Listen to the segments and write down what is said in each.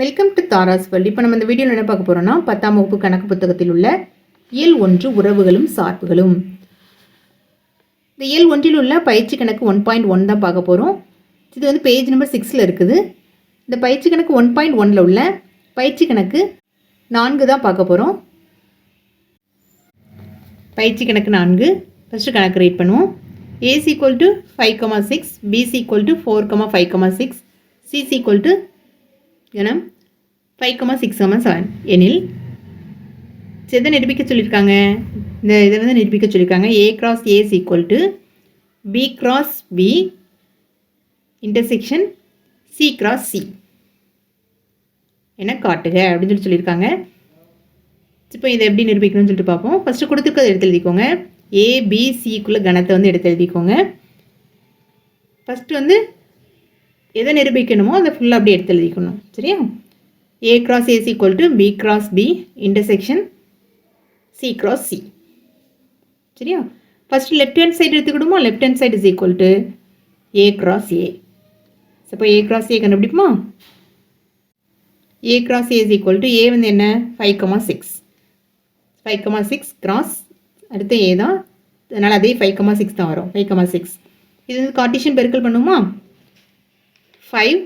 Welcome to Tara's world இப்போ நம்ம இந்த வீடியோவில் என்ன பார்க்க போகிறோம்னா பத்தாம் வகுப்பு கணக்கு புத்தகத்தில் உள்ள இயல் ஒன்று உறவுகளும் சார்புகளும். இந்த இயல் ஒன்றில் உள்ள பயிற்சி கணக்கு ஒன் பாயிண்ட் ஒன் தான் பார்க்க போகிறோம் இது வந்து பேஜ் நம்பர் சிக்ஸில் இருக்குது. இந்த பயிற்சி கணக்கு ஒன் பாயிண்ட் ஒனில் உள்ள பயிற்சி கணக்கு நான்கு தான் பார்க்க போகிறோம் பயிற்சி கணக்கு நான்கு. ஃபஸ்ட்டு கணக்கு ரீட் பண்ணுவோம். AC equal to five comma six BC equal to four comma five comma six CC equal to கணம் five comma six comma seven எனில் எதை நிரூபிக்க சொல்லியிருக்காங்க? இந்த இதை வந்து நிரூபிக்க சொல்லியிருக்காங்க. A cross A's equal to B cross B intersection C cross C என காட்டுக? அப்படின்னு சொல்லி சொல்லியிருக்காங்க. இப்போ இதை எப்படி நிரூபிக்கணும்னு சொல்லிட்டு பார்ப்போம். ஃபஸ்ட்டு கொடுத்துருக்கதை எடுத்து எழுதிக்கோங்க. ஏபிசிக்குள்ளே கணத்தை வந்து எடுத்து எழுதிக்கோங்க. ஃபஸ்ட்டு வந்து எதை நிரூபிக்கணுமோ அதை ஃபுல்லாக அப்படியே எடுத்து எழுதிக்கணும். சரியா? A cross A's equal to B cross B intersection C cross C சரியா? First left hand side எடுத்துக்கிடுமோ? Left hand side is equal to A cross A அப்போ A cross A கண்டுபிடிக்குமா? A cross A is equal to A வந்து என்ன? Five comma six five comma six cross அடுத்து A தான். அதனால் அதே five comma six தான் வரும். Five comma six இது வந்து கார்டிஷன் பெருக்கல் பண்ணுமா? ஃபைவ்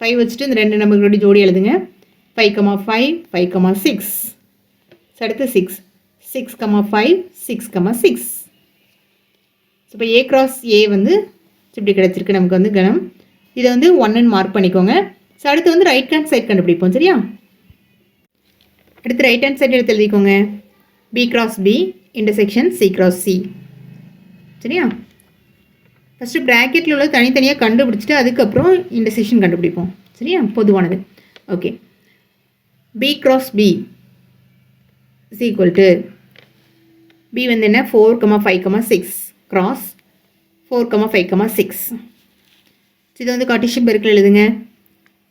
ஃபைவ் வச்சுட்டு இந்த ரெண்டு நம்பர்களோட ஜோடி எழுதுங்க. Five comma five five comma six அடுத்து six six comma five six comma six so இப்போ ஏ கிராஸ் ஏ வந்து இப்படி கிடச்சிருக்கு. நமக்கு வந்து கணம். இதை வந்து ஒன்னு மார்க் பண்ணிக்கோங்க. ஸோ அடுத்து வந்து ரைட் ஹேண்ட் சைட் கண்டுபிடிப்போம். சரியா? அடுத்து ரைட் ஹேண்ட் சைடு எடுத்து எழுதிக்கோங்க. B cross B intersection C cross C சரியா? ஃபஸ்ட்டு ப்ராக்கெட்டில் உள்ள தனித்தனியாக கண்டுபிடிச்சிட்டு அதுக்கப்புறம் இன்டர்செக்ஷன் கண்டுபிடிப்போம். சரியா? பொதுவானது. Okay B cross B is equal to B வந்து என்ன? Four comma five comma six cross four comma five comma six இது வந்து கார்டிஷன் பெருக்கில் எழுதுங்க.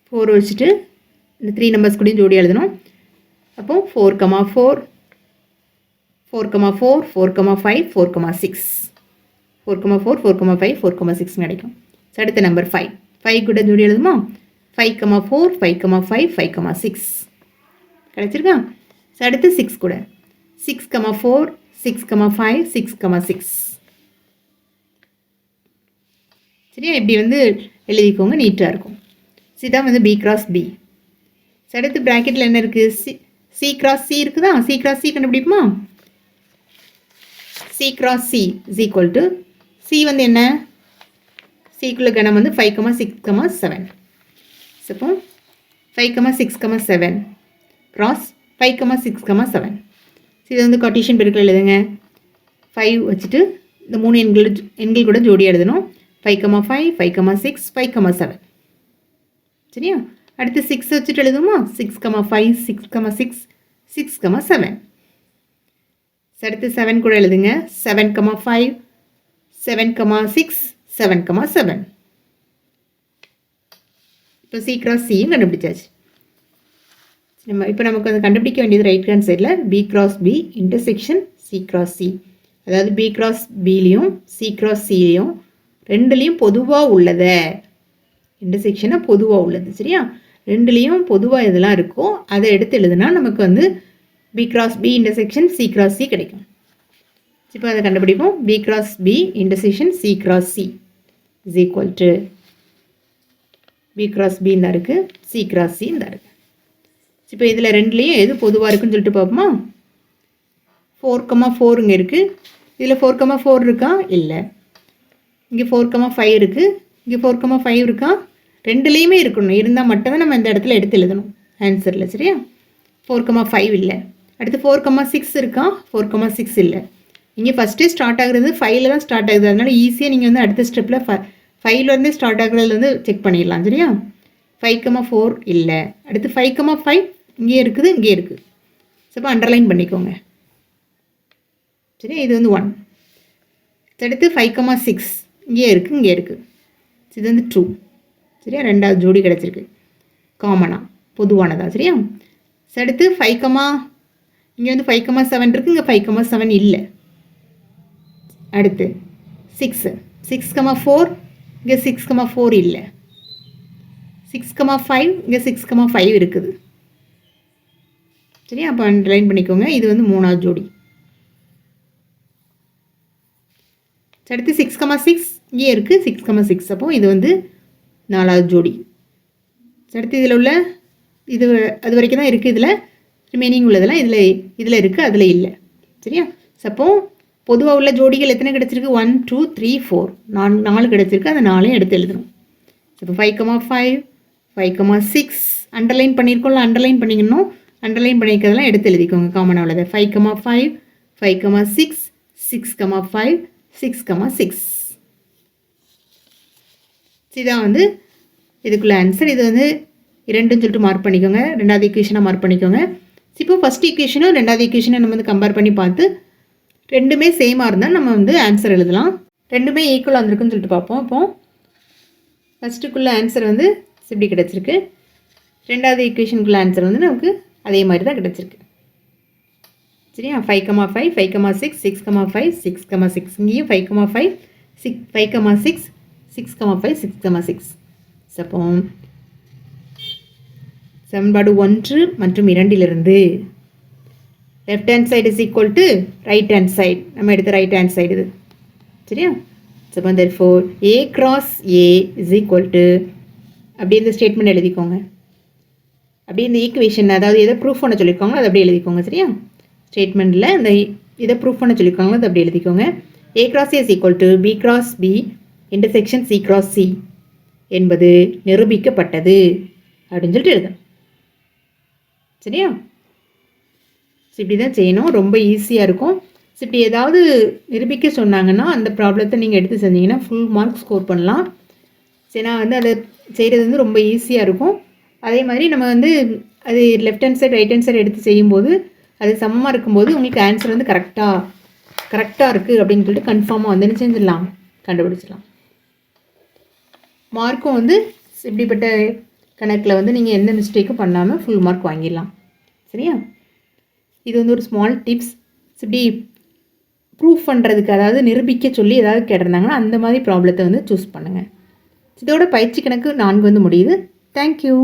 ஃபோர் வச்சுட்டு இந்த த்ரீ நம்பர்ஸ் கூடயும் ஜோடி எழுதணும். அப்போ four comma four four comma four four comma five four comma six four comma four four comma five four comma six கிடைக்கும் அடுத்த நம்பர் ஃபைவ் ஃபைவ் கூட ஜோடி எழுதுமா? Five comma four five comma five five comma six கிடச்சிருக்கா? So, அடுத்து six கூட. Six comma four six comma five six comma six சரியா? இப்படி வந்து எழுதிக்கோங்க நீட்டாக இருக்கும். இதான் வந்து பி கிராஸ் பி அடுத்து ப்ராக்கெட்டில் என்ன இருக்குது சி சி கிராஸ் சி இருக்குதா? C cross C கண்டுபிடிப்போமா? C cross C is equal to C வந்து என்ன? சிக்குள்ள கணம் வந்து five comma six comma seven அப்போ five comma six comma seven cross five comma six comma seven இது வந்து கொட்டேஷன் பெருக்கில் எழுதுங்க. ஃபைவ் வச்சுட்டு இந்த மூணு எண்கள் எண்கள் கூட ஜோடி எழுதணும். Five comma five five comma six five comma seven சரியா? அடுத்து சிக்ஸ் வச்சுட்டு எழுதுமா six comma five six comma six six comma seven அடுத்து செவன் கூட எழுதுங்க. Seven comma five seven comma six seven comma seven இப்போ சி கிராஸ் சியும் கண்டுபிடிச்சாச்சு. நம்ம இப்போ நமக்கு வந்து கண்டுபிடிக்க வேண்டியது ரைட் ஹேண்ட் சைடில் B cross B intersection C cross C அதாவது பி கிராஸ் பிலையும் சி கிராஸ் சிலையும் ரெண்டுலேயும் பொதுவாக உள்ளத. இன்டர்செக்ஷனாக பொதுவாக உள்ளது சரியா? ரெண்டுலேயும் பொதுவாக இதெல்லாம் இருக்கோ அதை எடுத்து எழுதுனா நமக்கு வந்து B cross B intersection C cross C கிடைக்கும். இப்போ அதை கண்டுபிடிப்போம். B cross B intersection C cross C is equal to B cross B தான் இருக்குது சி கிராஸ் சி தான் இருக்குது இப்போ இதில் ரெண்டுலேயும் எது பொதுவாக இருக்குன்னு சொல்லிட்டு பார்ப்போமா? ஃபோர் கமா ஃபோர் இங்கே இருக்குது இதில் ஃபோர் கமா ஃபோர் இருக்கா? இல்லை. இங்கே ஃபோர் கமா ஃபைவ் இருக்குது இங்கே ஃபோர் கமா ஃபைவ் இருக்கா? ரெண்டுலேயுமே இருக்கணும். இருந்தால் மட்டும்தான் நம்ம இந்த இடத்துல எடுத்து எழுதணும். ஆன்சரில் சரியா? ஃபோர் கமா ஃபைவ் இல்லை. அடுத்து ஃபோர் கமா சிக்ஸ் இருக்கா? ஃபோர் கமா சிக்ஸ் இல்லை. இங்கே ஃபஸ்ட்டே ஸ்டார்ட் ஆகுறது ஃபைவ்ல தான் ஸ்டார்ட் ஆகுது. அதனால ஈஸியாக நீங்கள் வந்து அடுத்த ஸ்டெப்பில் ஃப ஃபைவ்லேருந்தே ஸ்டார்ட் ஆகுறதுல வந்து செக் பண்ணிடலாம் சரியா? ஃபைவ் கமா ஃபோர் இல்லை. அடுத்து ஃபைவ் கமா ஃபைவ் இங்கே இருக்குது இங்கே இருக்குது சப்போ அண்டர்லைன் பண்ணிக்கோங்க. சரியா? இது வந்து ஒன் அடுத்து ஃபைவ் கமா சிக்ஸ் இங்கே இருக்குது இங்கே இருக்குது இது வந்து டூ சரியா? ரெண்டாவது ஜோடி கிடச்சிருக்கு. காமனாக பொதுவானதாக சரியா? அடுத்து ஃபைவ் கமா இங்கே வந்து ஃபைவ் கமா செவன் இருக்குது இங்கே ஃபைவ் கமா செவன் இல்லை. அடுத்து சிக்ஸு சிக்ஸ் கமா ஃபோர் இங்கே சிக்ஸ் கமா ஃபோர் இல்லை. சிக்ஸ் கமா ஃபைவ் இங்கே சிக்ஸ் கமா ஃபைவ் இருக்குது. சரியா? அப்போ அண்டர்லைன் பண்ணிக்கோங்க. இது வந்து மூணாவது ஜோடி. அடுத்து சிக்ஸ் கமா சிக்ஸ் இங்கே இருக்குது சிக்ஸ் கமா சிக்ஸ் அப்போ இது வந்து நாலாவது ஜோடி. அடுத்து இதில் உள்ள இது அது வரைக்கும் தான் இருக்குது இதில். ரிமைனிங் உள்ளதெல்லாம் இதில் இதில் இருக்குது அதில் இல்லை. சரியா? சப்போ பொதுவாக உள்ள ஜோடிகள் எத்தனை கிடச்சிருக்கு? ஒன் டூ த்ரீ ஃபோர் நான் நாலு கிடச்சிருக்கு. அந்த நாளையும் எடுத்து எழுதணும். இப்போ five comma five five comma six underline பண்ணியிருக்கோம்ல underline பண்ணிக்கணும். அண்டர்லைன் பண்ணியிருக்கிறதெல்லாம் எடுத்து எழுதிக்கோங்க. காமனாக உள்ளது five comma five five comma six six comma five six comma six இதான் வந்து இதுக்குள்ள ஆன்சர் இது வந்து இரண்டுன்னு சொல்லிட்டு மார்க் பண்ணிக்கோங்க. ரெண்டாவது ஈக்குவேஷனாக மார்க் பண்ணிக்கோங்க. இப்போ ஃபஸ்ட் ஈக்குவேஷனும் ரெண்டாவது ஈக்குவேஷனை நம்ம வந்து கம்பேர் பண்ணி பார்த்து ரெண்டுமே சேமாக இருந்தால் நம்ம வந்து ஆன்சர் எழுதலாம். ரெண்டுமே ஈக்குவலாக வந்திருக்குன்னு சொல்லிட்டு பார்ப்போம். இப்போ ஃபஸ்ட்டுக்குள்ள ஆன்சர் வந்து இப்படி கிடச்சிருக்கு. ரெண்டாவது ஈக்குவேஷனுக்குள்ள ஆன்சர் வந்து நமக்கு அதே மாதிரி தான் கிடச்சிருக்கு. சரியா? Five comma five five comma six six comma five six comma six இங்கேயும் five comma five six five comma six six comma five six comma six அப்போ சமன்பாடு ஒன்று மற்றும் இரண்டிலிருந்து left hand side is equal to right hand side நம்ம எடுத்த right hand side இது. சரியா? Suppose that for A cross A is equal to அப்படியே இந்த ஸ்டேட்மெண்ட் எழுதிக்கோங்க. அப்படியே இந்த ஈக்குவேஷன் அதாவது எதை ப்ரூஃப் பண்ண சொல்லியிருக்காங்களோ அதை அப்படியே எழுதிக்கோங்க சரியா? ஸ்டேட்மெண்ட்டில் இந்த இதை ப்ரூஃப் பண்ண சொல்லியிருக்காங்களோ அதை அப்படி எழுதிக்கோங்க. A cross A is equal to B cross B intersection C cross C என்பது நிரூபிக்கப்பட்டது. அப்படின்னு சொல்லிட்டு எழுதணும் சரியா? ஸோ இப்படி தான் செய்யணும். ரொம்ப ஈஸியாக இருக்கும். ஸோ இப்படி ஏதாவது நிரூபிக்க சொன்னாங்கன்னா அந்த ப்ராப்ளத்தை நீங்கள் எடுத்து செஞ்சீங்கன்னா ஃபுல் மார்க் ஸ்கோர் பண்ணலாம். ஏன்னா வந்து அதை செய்கிறது வந்து ரொம்ப ஈஸியாக இருக்கும். அதே மாதிரி நம்ம வந்து அது left hand side right hand side எடுத்து செய்யும்போது அது சமமாக இருக்கும்போது உங்களுக்கு ஆன்சர் வந்து கரெக்டாக கரெக்டாக இருக்குது அப்படின்னு சொல்லிட்டு கன்ஃபார்மாக வந்து செஞ்சிடலாம். கண்டுபிடிச்சிடலாம். மார்க்கும் வந்து இப்படிப்பட்ட கணக்கில் வந்து நீங்கள் எந்த மிஸ்டேக்கும் பண்ணாமல் ஃபுல் மார்க் வாங்கிடலாம். சரியா? இது வந்து ஒரு ஸ்மால் டிப்ஸ் இப்படி ப்ரூஃப் பண்ணுறதுக்கு அதாவது நிரூபிக்க சொல்லி ஏதாவது கேட்டிருந்தாங்கன்னா அந்த மாதிரி ப்ராப்ளத்தை வந்து சூஸ் பண்ணுங்கள் இதோட பயிற்சி கணக்கு நான்கு வந்து முடியுது. தேங்க்யூ